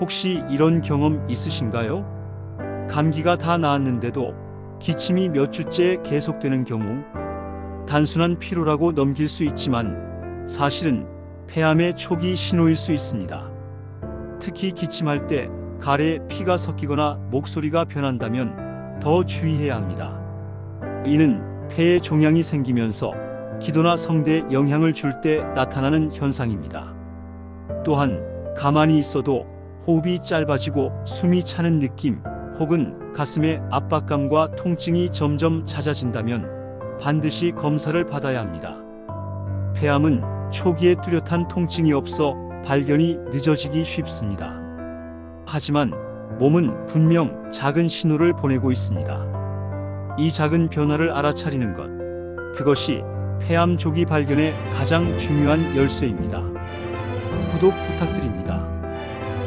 혹시 이런 경험 있으신가요? 감기가 다 나았는데도 기침이 몇 주째 계속되는 경우 단순한 피로라고 넘길 수 있지만 사실은 폐암의 초기 신호일 수 있습니다. 특히 기침할 때 가래에 피가 섞이거나 목소리가 변한다면 더 주의해야 합니다. 이는 폐에 종양이 생기면서 기도나 성대에 영향을 줄 때 나타나는 현상입니다. 또한 가만히 있어도 호흡이 짧아지고 숨이 차는 느낌 혹은 가슴의 압박감과 통증이 점점 잦아진다면 반드시 검사를 받아야 합니다. 폐암은 초기에 뚜렷한 통증이 없어 발견이 늦어지기 쉽습니다. 하지만 몸은 분명 작은 신호를 보내고 있습니다. 이 작은 변화를 알아차리는 것, 그것이 폐암 조기 발견의 가장 중요한 열쇠입니다. 구독 부탁드립니다.